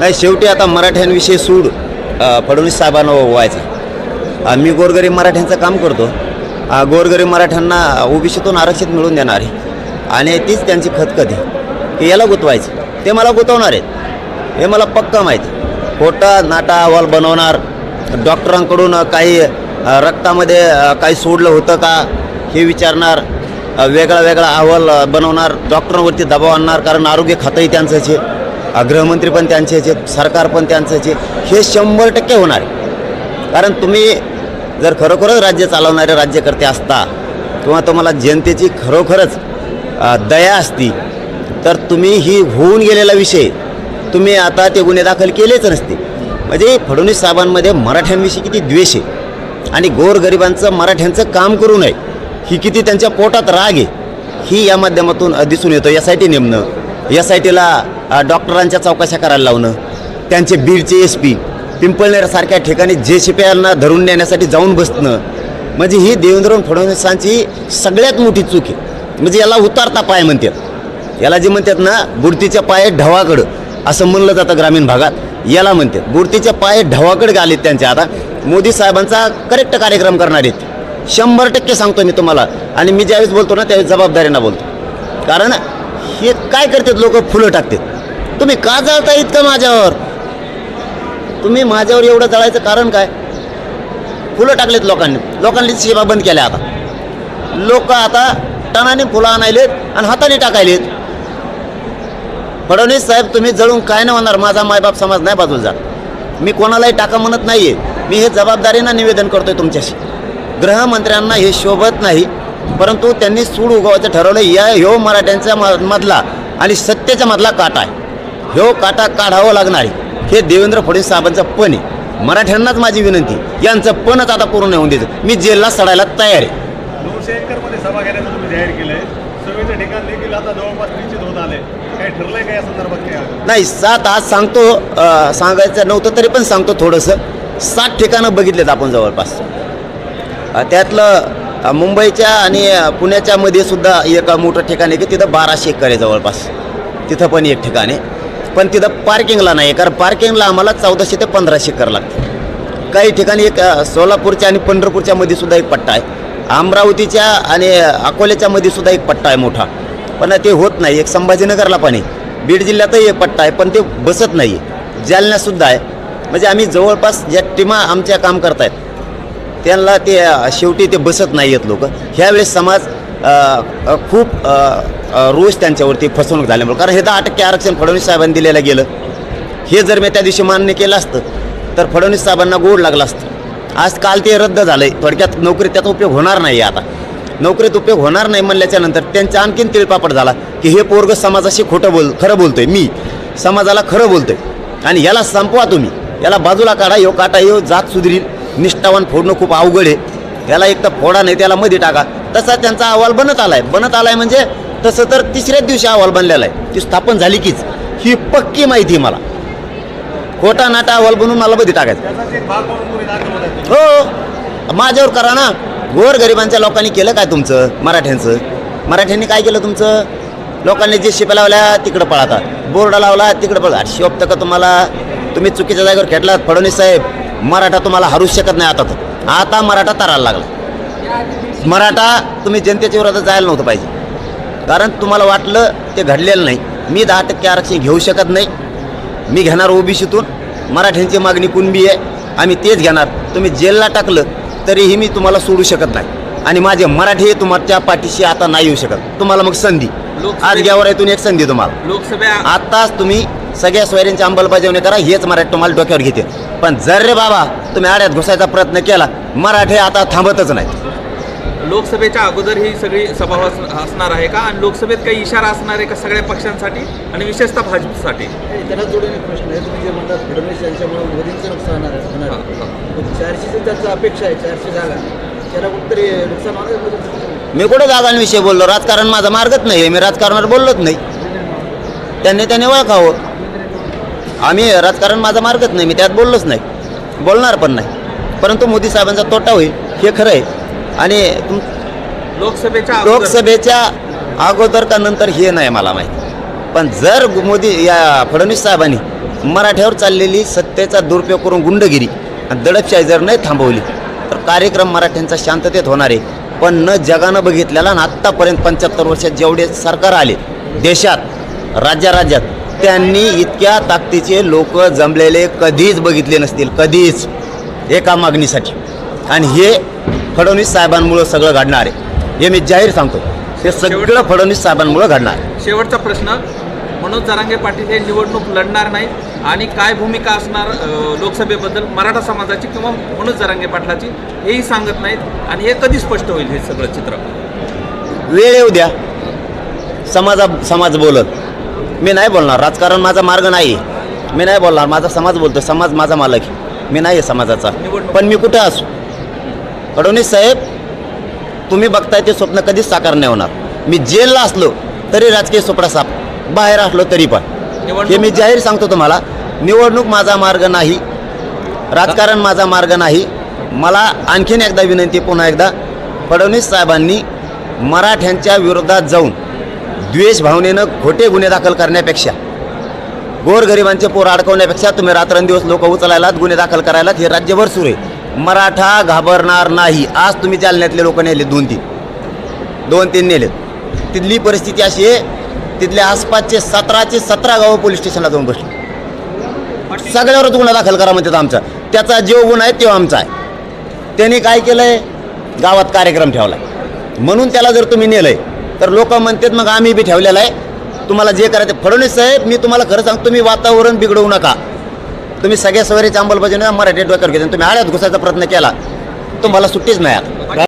नाही शेवटी आता मराठ्यांविषयी सूड फडणवीस साहेबांना व्हायचा आम्ही मी गोरगरीब मराठ्यांचं काम करतो. गोरगरीब मराठ्यांना ओबीसीतून आरक्षित मिळून देणार. आहे आणि तीच त्यांची खतखत. आहे की याला गुतवायचं. ते मला गुतवणार आहेत. हे मला पक्का माहिती. खोटा नाटा अहवाल बनवणार. डॉक्टरांकडून काही रक्तामध्ये काही सोडलं होतं का? हे विचारणार. वेगळा वेगळा अहवाल बनवणार. डॉक्टरांवरती दबाव आणणार. कारण आरोग्य खातंही त्यांचंच आहे. गृहमंत्री पण त्यांचेच आहेत सरकार पण त्यांचंच आहे हे शंभर टक्के होणार कारण तुम्ही जर खरोखरच राज्य चालवणारे राज्यकर्ते असता किंवा तुम्हाला जनतेची खरोखरच दया असती तर तुम्ही ही होऊन गेलेला विषय तुम्ही आता ते गुन्हे दाखल केलेच नसते. म्हणजे फडणवीस साहेबांमध्ये मराठ्यांविषयी किती द्वेष आहे आणि गोरगरिबांचं मराठ्यांचं काम करू नये ही किती त्यांच्या पोटात राग आहे ही या माध्यमातून दिसून येतं. एस आय टी नेमणं एस आय टीला डॉक्टरांच्या चौकशा करायला लावणं त्यांचे बीडचे एस पी पिंपळनेरसारख्या ठिकाणी जे सी धरून नेण्यासाठी जाऊन बसणं म्हणजे ही देवेंद्र फडणवीसांची सगळ्यात मोठी चूक आहे. म्हणजे याला उतारता पाय म्हणतात. याला जे म्हणतात ना बुडतीच्या पाय ढवाकडं असं म्हणलं जातं ग्रामीण भागात. याला म्हणतात बुडतीच्या पाय ढवाकडे आलेत त्यांचे. आता मोदी साहेबांचा करेक्ट कार्यक्रम करणार आहेत. शंभर टक्के सांगतो मी तुम्हाला. आणि मी ज्यावेळेस बोलतो ना त्यावेळेस जबाबदारीनं बोलतो. कारण हे काय करतात लोक? फुलं टाकतात. तुम्ही का जळता इतकं माझ्यावर? तुम्ही माझ्यावर एवढं जळायचं कारण काय? फुलं टाकलेत लोकांनी. लोकांनी सेवा बंद केल्या आता. लोक आता टनाने फुलं आणायलेत आणि हाताने टाकायलेत. फडणवीस साहेब तुम्ही जळून काय नाही होणार. माझा मायबाप समाज नाही बाजूला जात मी कोणालाही टाका म्हणत नाही आहे मी हे जबाबदारीनं निवेदन करतोय तुमच्याशी. गृहमंत्र्यांना हे शोभत नाही. परंतु त्यांनी सूड उगवायचं ठरवलं या ह्यो मराठ्यांच्या म- मधला आणि सत्तेच्या मधला काटा आहे. ह्यो काटा काढावा लागणार आहे. हे देवेंद्र फडणवीस साहेबांचं पण आहे. मराठ्यांनाच माझी विनंती यांचं पणच आता पूर्ण होऊन द्यायचं मी जेलला सडायला तयार आहे. सभा घेण्याचं तुम्ही जाहीर आहे? नाही सात आज सांगतो सांगायचं नव्हतं तरी पण सांगतो थोडंसं. सात ठिकाणं बघितलेत आपण जवळपास. त्यातलं मुंबईच्या आणि पुण्याच्या मध्ये सुद्धा एक मोठं ठिकाण आहे की तिथं बाराशे एकर आहे जवळपास. तिथं पण एक ठिकाण आहे. पण तिथं पार्किंगला नाही कारण पार्किंगला आम्हाला चौदाशे ते पंधराशे कर लागतं. काही ठिकाणी एक सोलापूरच्या आणि पंढरपूरच्या मध्ये सुद्धा एक पट्टा आहे. अमरावतीच्या आणि अकोल्याच्या मध्ये सुद्धा एक पट्टा आहे मोठा. पण ते होत नाही एक संभाजीनगरला पण आहे. बीड जिल्ह्यातही एक पट्टा आहे पण ते बसत नाही जालन्यासुद्धा आहे. म्हणजे आम्ही जवळपास ज्या टीमा आमच्या काम करतायत त्यांना ते शेवटी ते बसत नाही आहेत लोक. ह्यावेळेस समाज खूप रोष त्यांच्यावरती फसवणूक झाल्यामुळे. कारण हे दहा टक्के आरक्षण फडणवीस साहेबांनी दिलेलं गेलं. हे जर मी त्या दिवशी मान्य केलं असतं तर फडणवीस साहेबांना गोड लागलं असतं. आज काल ते रद्द झालं आहे थोडक्यात नोकरीत त्याचा उपयोग होणार नाही आता. नोकरीत उपयोग होणार नाही म्हणल्याच्या नंतर त्यांचा आणखीन तिळपापड झाला की हे पोरग समाजाशी खोटं बोल खरं बोलतोय. मी समाजाला खरं बोलतोय. आणि याला संपवा तुम्ही. याला बाजूला काढा यो काटा यो जात सुधरील. निष्ठावान फोडणं खूप अवघड आहे. याला एक तर फोडा नाही त्याला मध्ये टाका. तसा त्यांचा अहवाल बनत आलाय. बनत आलाय म्हणजे तसं तर तिसऱ्याच दिवशी अहवाल बनलेला आहे. ती स्थापन झाली कीच. ही पक्की माहिती आहे मला. खोटा नाटा अहवाल बनवून मला बधी टाकायचं. हो. माझ्यावर करा ना. गोर गरिबांच्या लोकांनी केलं काय तुमचं? मराठ्यांचं. मराठ्यांनी काय केलं तुमचं? लोकांनी जे शिप्या लावल्या तिकडं पळाता. बोर्ड लावला तिकडं पळा. शिवप्त का तुम्हाला? तुम्ही चुकीच्या जागेवर खेटलात फडणवीस साहेब. मराठा तुम्हाला हरूच शकत नाही आता. तर आता मराठा तरायला लागला. मराठा तुम्ही जनतेच्या विरोधात जायला नव्हतं पाहिजे. कारण तुम्हाला वाटलं ते घडलेलं नाही. मी दहा टक्के आरक्षण घेऊ शकत नाही. मी घेणार ओबीसीतून. मराठ्यांची मागणी कुणबी आहे? आम्ही तेच घेणार. तुम्ही जेलला टाकलं तरीही मी तुम्हाला सोडू शकत नाही. आणि माझे मराठी तुमच्या पाठीशी आता नाही येऊ शकत. तुम्हाला मग संधी. आज घ्यावर एक संधी तुम्हाला. लोकसभा आताच तुम्ही सगळ्या सोयऱ्यांची अंमलबजावणी करा हेच मराठी तुम्हाला डोक्यावर घेते पण जर रे बाबा तुम्ही आड्यात घुसायचा प्रयत्न केला मराठी आता थांबतच नाही लोकसभेच्या अगोदर ही सगळी सभा अस- असणार आहे का? आणि लोकसभेत काही इशारा असणार आहे का सगळ्या पक्षांसाठी? आणि विशेषतः भाजपसाठी? त्याला जोडून एक प्रश्न आहे. तुम्ही जे म्हणतात फडणवीस यांच्यामुळे मोदींचं नुकसान होणार चारशेची त्याचा अपेक्षा आहे चारशे जागा. त्याला कुठतरी नुकसान होणार? मी कुठे जागांविषयी बोललो? राजकारण माझा मार्गच नाही मी राजकारणावर बोललोच नाही. त्यांनी त्याने ओळखावं. आम्ही राजकारण माझा मार्गच नाही. मी त्यात बोललोच नाही. बोलणार पण नाही. परंतु मोदी साहेबांचा तोटा होईल. हे खरं आहे. आणि तुम लोकसभेच्या लोकसभेच्या अगोदर का नंतर हे नाही मला माहिती. पण जर मोदी या फडणवीस साहेबांनी मराठ्यावर चाललेली सत्तेचा दुरुपयोग करून गुंडगिरी आणि दडपशाही जर नाही थांबवली तर कार्यक्रम मराठ्यांचा शांततेत होणार आहे. पण न जगानं बघितलेला आणि आत्तापर्यंत पंच्याहत्तर वर्षात जेवढे सरकार आले देशात राज्या राज्यात त्यांनी इतक्या ताकदीचे लोक जमलेले कधीच बघितले नसतील कधीच एका मागणीसाठी. आणि हे फडणवीस साहेबांमुळं सगळं घडणार आहे. हे मी जाहीर सांगतो. हे सगळं फडणवीस साहेबांमुळं घडणार आहे. शेवटचा प्रश्न मनोज जरांगे पाटील हे निवडणूक लढणार नाहीत आणि काय भूमिका असणार लोकसभेबद्दल मराठा समाजाची किंवा मनोज जरांगे पाटलाची हेही सांगत नाहीत आणि हे कधी स्पष्ट होईल हे सगळं चित्र? वेळ येऊ द्या. समाजा समाज बोलत मी नाही बोलणार. राजकारण माझा मार्ग नाही मी नाही बोलणार. माझा समाज बोलतो समाज माझा मालक मी नाही आहे समाजाचा पण मी कुठे असू? फडणवीस साहेब तुम्ही बघताय ते स्वप्न कधीच साकार नाही होणार. मी जेलला असलो तरी राजकीय स्वप्न साप बाहेर असलो तरी पण. हे मी जाहीर सांगतो तुम्हाला निवडणूक माझा मार्ग नाही राजकारण माझा मार्ग नाही. मला आणखीन एकदा विनंती पुन्हा एकदा फडणवीस साहेबांनी मराठ्यांच्या विरोधात जाऊन द्वेष भावनेनं खोटे गुन्हे दाखल करण्यापेक्षा गोरगरिबांचे पोर अडकवण्यापेक्षा तुम्ही रात्रंदिवस लोक उचलायलात गुन्हे दाखल करायलात हे राज्यभर सुरू आहे. मराठा घाबरणार नाही. आज तुम्ही जालन्यातले लोक नेले दोन तीन. दोन तीन नेलेत. तिथली परिस्थिती अशी आहे तिथल्या आसपासचे सतराचे सतरा गावं पोलीस स्टेशनला जाऊन बसले. सगळ्यावरच गुन्हा दाखल करा म्हणतात आमचा. त्याचा जो गुन्हा आहे तो आमचा आहे. त्यांनी काय केलं आहे गावात कार्यक्रम ठेवला म्हणून त्याला जर तुम्ही नेलंय तर लोक म्हणतात मग आम्ही बी ठेवलेलं आहे. तुम्हाला जे करायचं फडणवीस साहेब मी तुम्हाला खरं सांगतो तुम्ही वातावरण बिघडवू नका. तुम्ही सगळ्या सवयीची अंमलबजावणी मराठी डोक्यावर घेतली तुम्ही आळ्यात घुसायचा प्रयत्न केला. तुम्हाला सुट्टीच नाही